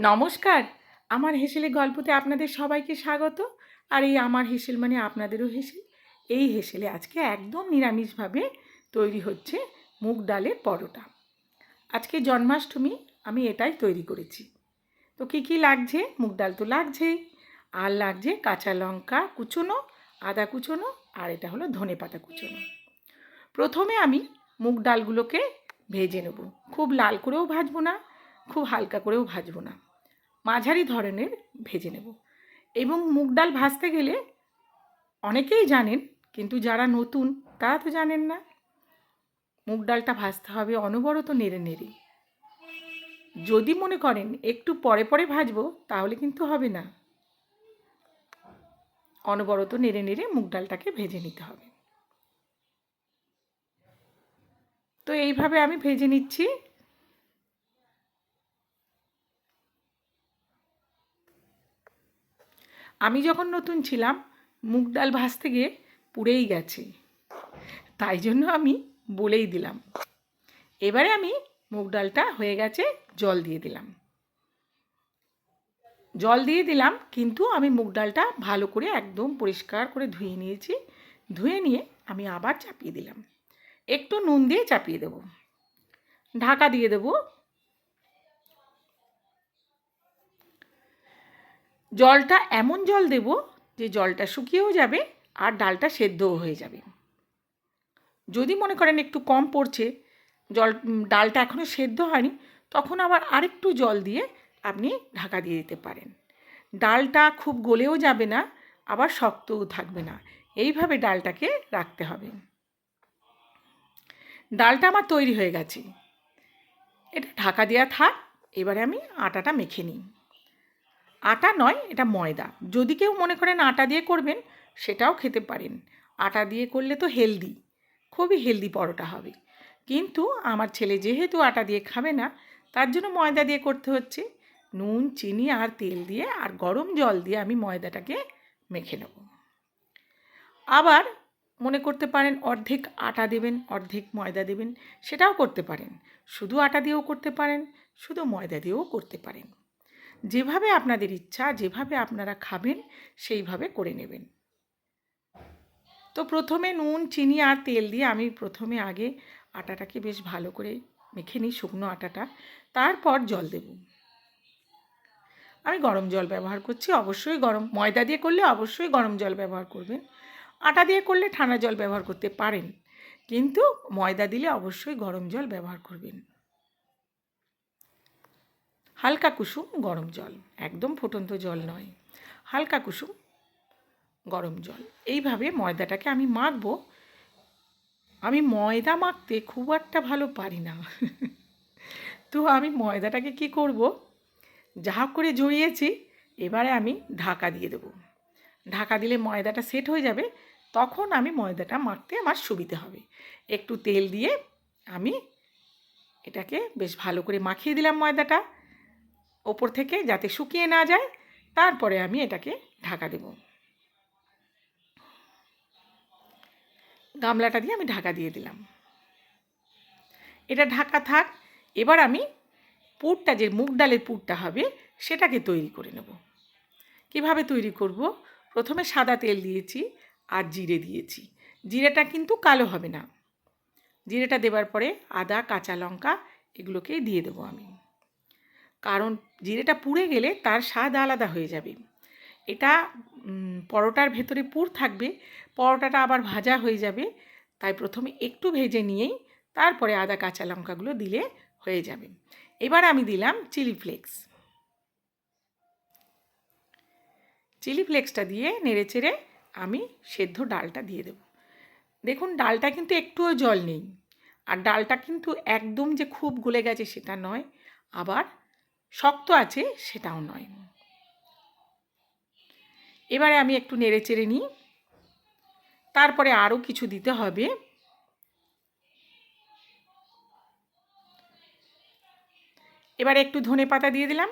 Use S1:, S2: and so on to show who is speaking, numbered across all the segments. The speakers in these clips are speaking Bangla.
S1: নমস্কার। আমার হেসেলে গল্পতে আপনাদের সবাইকে স্বাগত। আর এই আমার হেসেল মানে আপনাদেরও হেসেল। এই হেসেলে আজকে একদম নিরামিষভাবে তৈরি হচ্ছে মুগ ডালের পরোটা। আজকে জন্মাষ্টমী, আমি এটাই তৈরি করেছি। তো কী কী লাগছে? মুগ ডাল তো লাগছেই। আর লাগছে কাঁচা লঙ্কা কুচোনো, আদা কুচোনো, আর এটা হলো ধনে পাতা কুচোনো। প্রথমে আমি মুগ ডালগুলোকে ভেজে নেব। খুব লাল করেও ভাজবো না খুব হালকা করেও ভাজবো না। মাঝারি ধরনের ভেজে নেব। এবং মুগ ডাল ভাজতে গেলে অনেকেই জানেন, কিন্তু যারা নতুন, তারা তো জানেন না, মুগ ডালটা ভাজতে হবে অনবরত নেড়ে নেড়ে। যদি মনে করেন একটু পরে পরে ভাজবো, তাহলে কিন্তু হবে না। অনবরত নেড়ে নেড়ে মুগ ডালটাকে ভেজে নিতে হবে। তো এইভাবে আমি ভেজে নিচ্ছি। আমি যখন নতুন ছিলাম, মুগ ডাল ভাজতে গিয়ে পুড়েই গেছে। তাই জন্য আমি বলেই দিলাম। এবারে আমি মুগ ডালটা হয়ে গেছে, জল দিয়ে দিলাম। জল দিয়ে দিলাম, কিন্তু আমি মুগ ডালটা ভালো করে একদম পরিষ্কার করে ধুয়ে নিয়েছি। ধুয়ে নিয়ে আমি আবার চাপিয়ে দিলাম। একটু নুন দিয়ে চাপিয়ে দেব। ঢাকা দিয়ে দেবো জলটা এমন জল দেব যে জলটা শুকিয়েও যাবে আর ডালটা সেদ্ধও হয়ে যাবে। যদি মনে করেন একটু কম পড়ছে, জল ডালটা এখনও সেদ্ধ হয়নি, তখন আবার আরেকটু জল দিয়ে আপনি ঢাকা দিয়ে দিতে পারেন। ডালটা খুব গলেও যাবে না, আবার শক্তও থাকবে না। এইভাবে ডালটাকে রাখতে হবে। ডালটা আমার তৈরি হয়ে গেছে। এটা ঢাকা দেওয়া থাক, এবারে আমি আটাটা মেখে নিই। আটা নয়, এটা ময়দা। যদি কেউ মনে করেন আটা দিয়ে করবেন, সেটাও খেতে পারেন। আটা দিয়ে করলে তো হেলদি, খুবই হেলদি পরোটা হবে। কিন্তু আমার ছেলে যেহেতু আটা দিয়ে খাবে না, তার জন্য ময়দা দিয়ে করতে হচ্ছে। নুন, চিনি আর তেল দিয়ে আর গরম জল দিয়ে আমি ময়দাটাকে মেখে নেব। আবার মনে করতে পারেন অর্ধেক আটা দেবেন, অর্ধেক ময়দা দেবেন, সেটাও করতে পারেন। শুধু আটা দিয়েও করতে পারেন, শুধু ময়দা দিয়েও করতে পারেন। যেভাবে আপনাদের ইচ্ছা, যেভাবে আপনারা খাবেন, সেইভাবে করে নেবেন। তো প্রথমে নুন, চিনি আর তেল দিয়ে আমি প্রথমে আগে আটাটাকে বেশ ভালো করে মেখে নিই শুকনো আটাটা। তারপর জল দেব। আমি গরম জল ব্যবহার করছি, অবশ্যই গরম, ময়দা দিয়ে করলে অবশ্যই গরম জল ব্যবহার করবেন। আটা দিয়ে করলে ঠান্ডা জল ব্যবহার করতে পারেন, কিন্তু ময়দা দিলে অবশ্যই গরম জল ব্যবহার করবেন। হালকা কুসুম, গরম জল। একদম ফুটন্ত জল নয়। হালকা কুসুম, গরম জল। এইভাবে ময়দাটাকে আমি মাখবো। আমি ময়দা মাখতে খুব একটা ভালো পারি না। তো আমি ময়দাটাকে কি করব? যা করে জড়িয়েছি, এবারে আমি ঢাকা দিয়ে দেবো। ঢাকা দিলে ময়দাটা সেট হয়ে যাবে, তখন আমি ময়দাটা মাখতে আমার সুবিধে হবে। একটু তেল দিয়ে আমি এটাকে বেশ ভালো করে মাখিয়ে দিলাম ময়দাটা। ওপর থেকে যাতে শুকিয়ে না যায়, তারপরে আমি এটাকে ঢাকা দেব। গামলাটা দিয়ে আমি ঢাকা দিয়ে দিলাম। এটা ঢাকা থাক, এবার আমি পুরটা, যে মুগ ডালের পুরটা হবে, সেটাকে তৈরি করে নেব। কীভাবে তৈরি করব? প্রথমে সাদা তেল দিয়েছি আর জিরে দিয়েছি। জিরেটা কিন্তু কালো হবে না। জিরেটা দেবার পরে আদা, কাঁচা লঙ্কা, এগুলোকেই দিয়ে দেবো আমি। কারণ জিরেটা পুড়ে গেলে তার স্বাদ আলাদা হয়ে যাবে। এটা পরোটার ভেতরে পুর থাকবে, পরোটাটা আবার ভাজা হয়ে যাবে, তাই প্রথমে একটু ভেজে নিয়েই তারপরে আদা, কাঁচা লঙ্কাগুলো দিলে হয়ে যাবে। এবার আমি দিলাম চিলি ফ্লেক্স। চিলি ফ্লেক্সটা দিয়ে নেড়ে চেড়ে আমি সেদ্ধ ডালটা দিয়ে দেব। দেখুন, ডালটা কিন্তু একটুও জল নেই। আর ডালটা কিন্তু একদম যে খুব গলে গেছে সেটা নয়, আবার শক্ত আছে, সেটাও নয়। এবারে আমি একটু নেড়ে চেড়ে নিই। তারপরে আরও কিছু দিতে হবে। এবারে একটু ধনে পাতা দিয়ে দিলাম।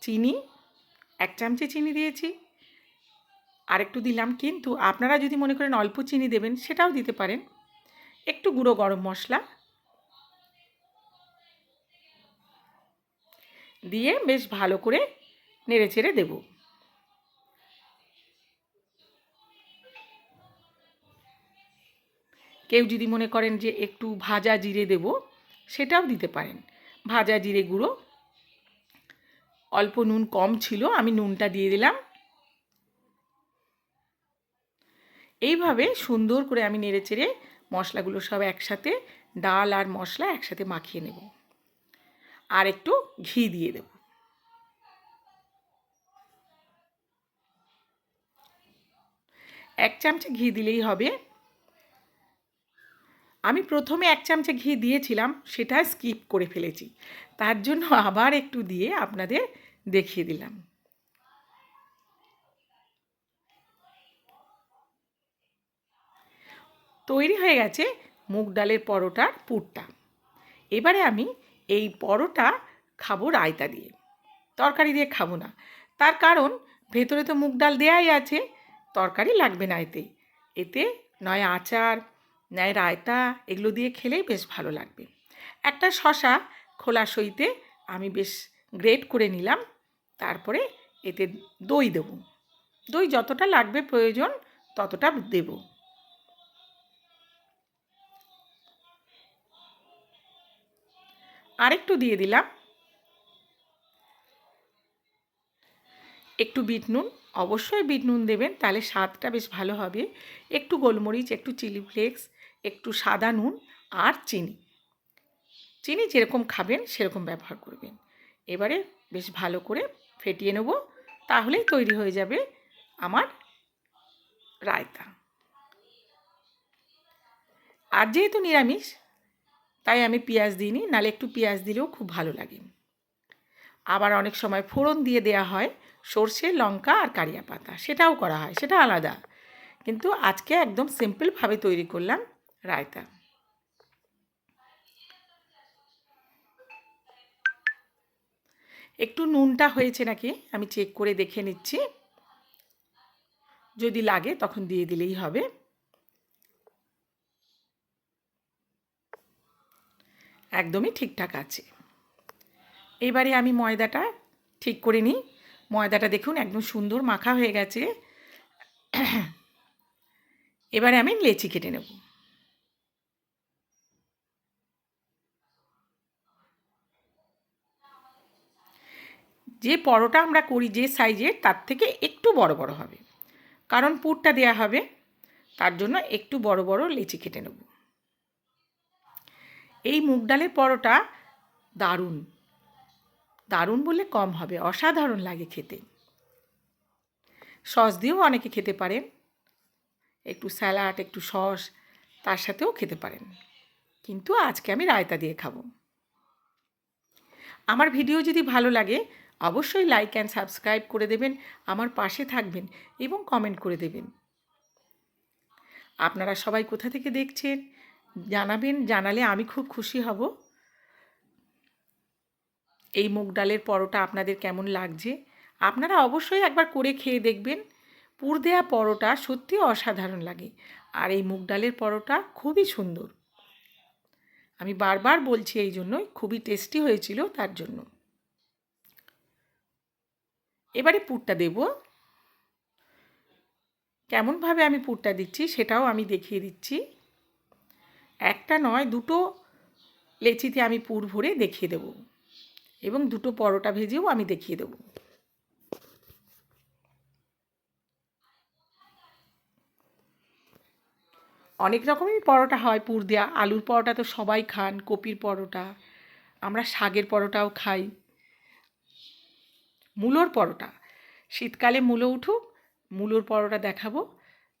S1: চিনি, এক চামচে চিনি দিয়েছি। আর একটু দিলাম, কিন্তু আপনারা যদি মনে করেন অল্প চিনি দেবেন, সেটাও দিতে পারেন। একটু গুঁড়ো গরম মশলা। দিয়ে বেশ ভালো করে নেড়ে চেড়ে দেবো। কেউ যদি মনে করেন যে একটু ভাজা জিরে দেব, সেটাও দিতে পারেন। ভাজা জিরে গুঁড়ো, অল্প নুন কম ছিল, আমি নুনটা দিয়ে দিলাম। এইভাবে সুন্দর করে আমি নেড়ে চেড়ে মশলাগুলো সব একসাথে, ডাল আর মশলা একসাথে মাখিয়ে নেব। আর একটু ঘি দিয়ে দেব। এক চামচে ঘি দিলেই হবে। আমি প্রথমে এক চামচে ঘি দিয়েছিলাম, সেটা স্কিপ করে ফেলেছি। তার জন্য আবার একটু দিয়ে আপনাদের দেখিয়ে দিলাম। তৈরি হয়ে গেছে মুগ ডালের পরোটার পুরটা। এবারে আমি এই পরোটা খাব রায়তা দিয়ে। তরকারি দিয়ে খাব না। তার কারণ, ভেতরে তো মুগ ডাল দেয়াই আছে, তরকারি লাগবে না এতে। এতে নয় আচার, নয় রায়তা, এগুলো দিয়ে খেলেই বেশ ভালো লাগবে। একটা শশা খোলা সইতে আমি বেশ গ্রেট করে নিলাম, তারপরে এতে দই দেব। দই যতটা লাগবে প্রয়োজন, ততটা দেব। আরেকটু দিয়ে দিলাম। একটু বিট নুন। অবশ্যই বিট নুন দেবেন, তাহলে স্বাদটা বেশ ভালো হবে। একটু গোলমরিচ, একটু চিলি ফ্লেক্স, একটু সাদা নুন আর চিনি। চিনি যেরকম খাবেন, সেরকম ব্যবহার করবেন। এবারে বেশ ভালো করে ফেটিয়ে নেব, তাহলেই তৈরি হয়ে যাবে আমার রায়তা। আর যেহেতু নিরামিষ তাই আমি পেঁয়াজ দিইনি, নালে একটু পেঁয়াজ দিলেও খুব ভালো লাগে। আবার অনেক সময় ফোড়ন দিয়ে দেয়া হয়, সর্ষে, লঙ্কা আর কারিয়া পাতা, সেটাও করা হয়, সেটা আলাদা। কিন্তু আজকে একদম সিম্পলভাবে তৈরি করলাম রায়তা। একটু নুনটা হয়েছে নাকি, আমি চেক করে দেখে নিচ্ছি। যদি লাগে তখন দিয়ে দিলেই হবে। একদমই ঠিকঠাক আছে। এবারে আমি ময়দাটা ঠিক করে নিই। ময়দাটা দেখুন একদম সুন্দর মাখা হয়ে গেছে। এবারে আমি লেচি কেটে নেব। যে পরোটা আমরা করি, যে সাইজের, তার থেকে একটু বড় বড় হবে। কারণ পুরটা দেয়া হবে, তার জন্য একটু বড় বড় লেচি কেটে নেব। এই মুগ ডালের পরোটা দারুণ। দারুণ বলে কম হবে, অসাধারণ লাগে খেতে। সস দিয়েও অনেকে খেতে পারেন। একটু স্যালাড, একটু সস, তার সাথেও খেতে পারেন। কিন্তু আজকে আমি রায়তা দিয়ে খাব। আমার ভিডিও যদি ভালো লাগে, অবশ্যই লাইক অ্যান্ড সাবস্ক্রাইব করে দেবেন, আমার পাশে থাকবেন এবং কমেন্ট করে দেবেন। আপনারা সবাই কোথা থেকে দেখছেন? জানাবেন, জানালে আমি খুব খুশি হব। এই মুগ ডালের পরোটা আপনাদের কেমন লাগছে? আপনারা অবশ্যই একবার করে খেয়ে দেখবেন। পুর দেয়া পরোটা সত্যি অসাধারণ লাগে। আর এই মুগ ডালের পরোটা খুবই সুন্দর। আমি বারবার বলছি এই জন্যই, খুবই টেস্টি হয়েছিল তার জন্য। এবারে পুরটা দেব। কেমনভাবে আমি পুরটা দিচ্ছি সেটাও আমি দেখিয়ে দিচ্ছি। একটা নয়, দুটো লেচিতে আমি পুর ভরে দেখিয়ে দেব এবং দুটো পরোটা ভেজেও আমি দেখিয়ে দেবো। অনেক রকমই পরোটা হয় পুর দেওয়া আলুর পরোটা তো সবাই খান, কপির পরোটা, আমরা শাকের পরোটাও খাই। মূলোর পরোটা, শীতকালে মূলো উঠুক, মূলোর পরোটা দেখাবো,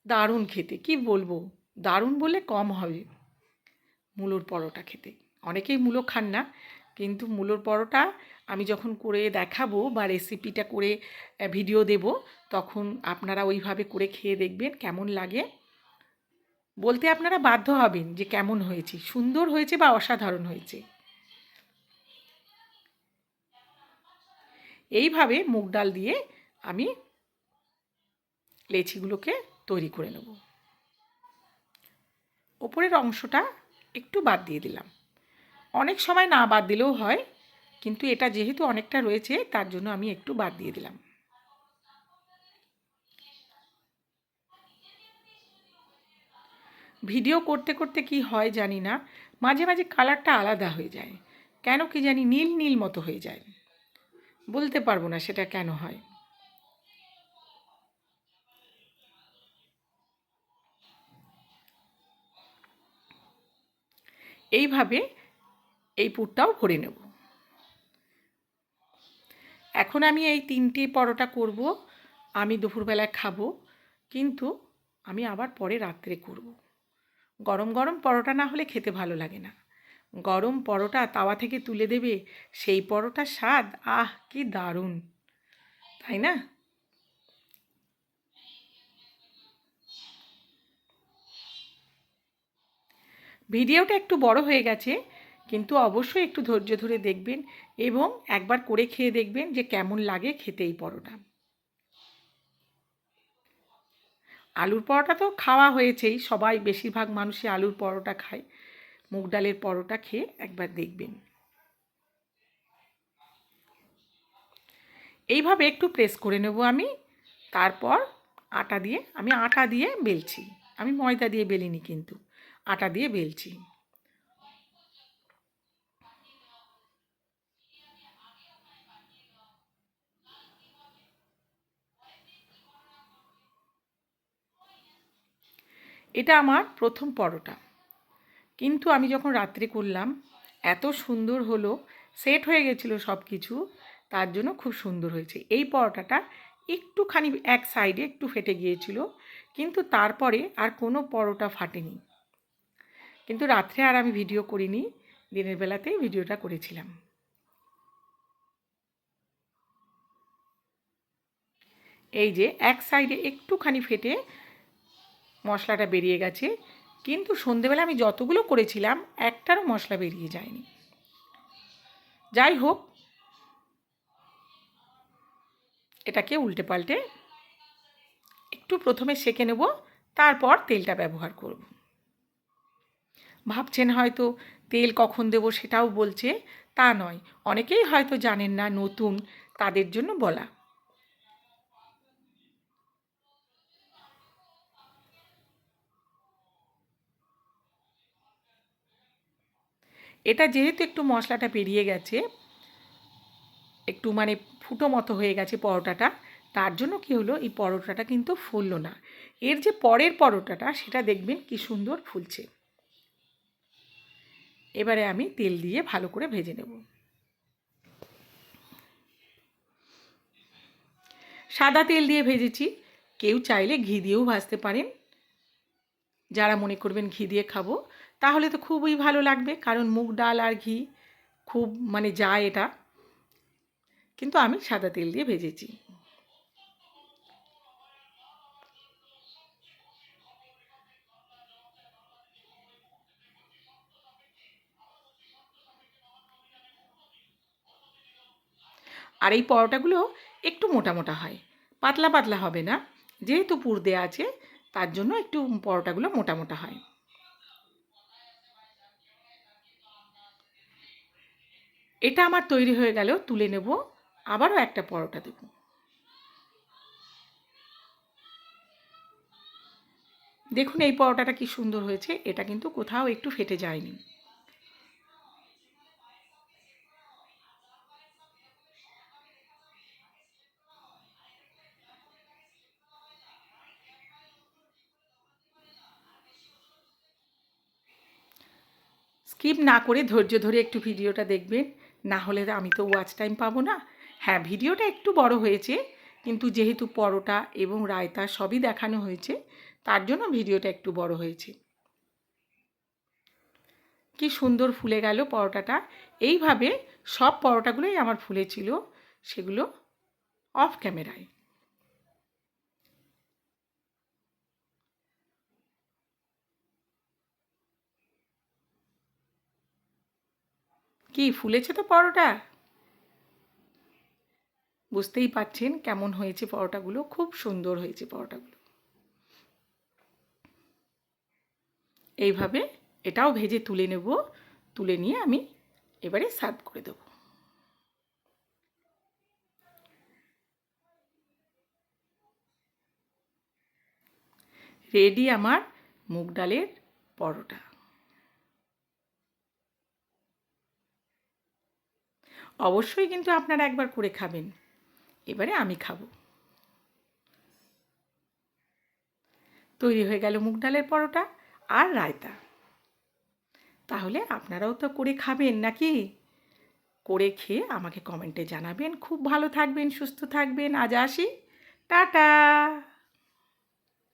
S1: দারুণ খেতে, কি বলব? দারুণ বললে কম হবে। মূলোর পরোটা খেতে। অনেকেই মূলো খান না, কিন্তু মূলোর পরোটা আমি যখন করে দেখাবো বা রেসিপিটা করে ভিডিও দেব, তখন আপনারা ওইভাবে করে খেয়ে দেখবেন কেমন লাগে। বলতে আপনারা বাধ্য হবেন যে কেমন হয়েছে, সুন্দর হয়েছে বা অসাধারণ হয়েছে। এইভাবে মুগ ডাল দিয়ে আমি লেচিগুলোকে তৈরি করে নেব। ওপরের অংশটা একটু বাদ দিয়ে দিলাম। অনেক সময় না বাদ দিলেও হয়, কিন্তু এটা যেহেতু অনেকটা রয়েছে, তার জন্য আমি একটু বাদ দিয়ে দিলাম। ভিডিও করতে করতে কি হয় জানি না, মাঝে মাঝে কালারটা আলাদা হয়ে যায়। কেন কি জানি নীল নীল মতো হয়ে যায়। বলতে পারব না সেটা কেন হয়। এইভাবে এই পুরটাও ভরে নেব। এখন আমি এই তিনটে পরোটা করব, আমি দুপুরবেলায় খাব, কিন্তু আমি আবার পরে রাত্রে করব। গরম গরম পরোটা না হলে খেতে ভালো লাগে না। গরম পরোটা তাওয়া থেকে তুলে দেবে, সেই পরোটার স্বাদ, আহ, কি দারুণ। তাই না? ভিডিওটা একটু বড় হয়ে গেছে, কিন্তু অবশ্যই একটু ধৈর্য ধরে দেখবেন এবং একবার করে খেয়ে দেখবেন যে কেমন লাগে খেতে এই পরোটা। আলুর পরোটা তো খাওয়া হয়েছেই, সবাই বেশিরভাগ মানুষই আলুর পরোটা খায়। মুগ ডালের পরোটা খেয়ে একবার দেখবেন। এইভাবে একটু প্রেস করে নেব আমি, তারপর আটা দিয়ে, আমি আটা দিয়ে বেলছি। আমি ময়দা দিয়ে বেলিনি কিন্তু। আটা দিয়ে বেলছি। এটা আমার প্রথম পরোটা। কিন্তু আমি যখন রাত্রে করলাম, এত সুন্দর হলো, সেট হয়ে গেছিল সব কিছু তার জন্য খুব সুন্দর হয়েছে। এই পরোটাটা একটুখানি এক সাইডে একটু ফেটে গিয়েছিল, কিন্তু তারপরে আর কোনো পরোটা ফাটেনি। কিন্তু রাত্রে আর আমি ভিডিও করিনি, দিনের বেলাতেই ভিডিওটা করেছিলাম। এই যে এক সাইডে একটুখানি ফেটে মশলাটা বেরিয়ে গেছে, কিন্তু সন্ধেবেলা আমি যতগুলো করেছিলাম, একটারও মশলা বেরিয়ে যায়নি। যাই হোক, এটাকে উল্টে পাল্টে একটু প্রথমে সেঁকে নেব, তারপর তেলটা ব্যবহার করব। ভাবছেন হয়তো তেল কখন দেব সেটাও বলছে, তা নয়। অনেকেই হয়তো জানেন না নতুন, তাদের জন্য বলা। এটা যেহেতু একটু মশলাটা পেরিয়ে গেছে, একটু মানে ফুটো মতো হয়ে গেছে পরোটাটা, তার জন্য কি হলো, এই পরোটাটা কিন্তু ফুললো না। এর যে পরের পরোটাটা, সেটা দেখবেন কি সুন্দর ফুলছে। এবারে আমি তেল দিয়ে ভালো করে ভেজে নেব। সাদা তেল দিয়ে ভেজেছি। কেউ চাইলে ঘি দিয়েও ভাজতে পারেন। যারা মনে করবেন ঘি দিয়ে খাব, তাহলে তো খুবই ভালো লাগবে, কারণ মুগ ডাল আর ঘি খুব মানে যায় এটা। কিন্তু আমি সাদা তেল দিয়ে ভেজেছি। আর এই পরোটাগুলো একটু মোটা মোটা হয়। পাতলা পাতলা হবে না। যেহেতু পুর দেওয়া আছে, তার জন্য একটু পরোটাগুলো মোটা মোটা হয়। এটা আমার তৈরি হয়ে গেল, তুলে নেব। আবারও একটা পরোটা দেব। দেখুন এই পরোটাটা কি সুন্দর হয়েছে। এটা কিন্তু কোথাও একটু ফেটে যায়নি। স্কিপ না করে ধৈর্য ধরে একটু ভিডিওটা দেখবেন। না হলে আমি তো ওয়াচ টাইম পাবো না। হ্যাঁ ভিডিওটা একটু বড় হয়েছে, কিন্তু যেহেতু পরোটা এবং রায়তা সবই দেখানো হয়েছে, তার জন্য ভিডিওটা একটু বড় হয়েছে। কি সুন্দর ফুলে গেল পরোটাটা। এইভাবে সব পরোটাগুলোই আমার ফুলেছিল সেগুলো অফ ক্যামেরায় কি, ফুলেছে তো পরোটা? বুঝতেই পাচ্ছেন কেমন হয়েছে পরোটাগুলো, খুব সুন্দর হয়েছে পরোটাগুলো। এইভাবে এটাও ভেজে তুলে নেব, তুলে নিয়ে আমি এবারে সার্ভ করে দেব। রেডি আমার মুগ ডালের পরোটা। অবশ্যই কিন্তু আপনারা একবার করে খাবেন। এবারে আমি খাব। তৈরি হয়ে গেল মুগ ডালের পরোটা আর রায়তা। তাহলে আপনারাও তো করে খাবেন নাকি? করে খেয়ে আমাকে কমেন্টে জানাবেন। খুব ভালো থাকবেন, সুস্থ থাকবেন। আজ আসি। টাটা!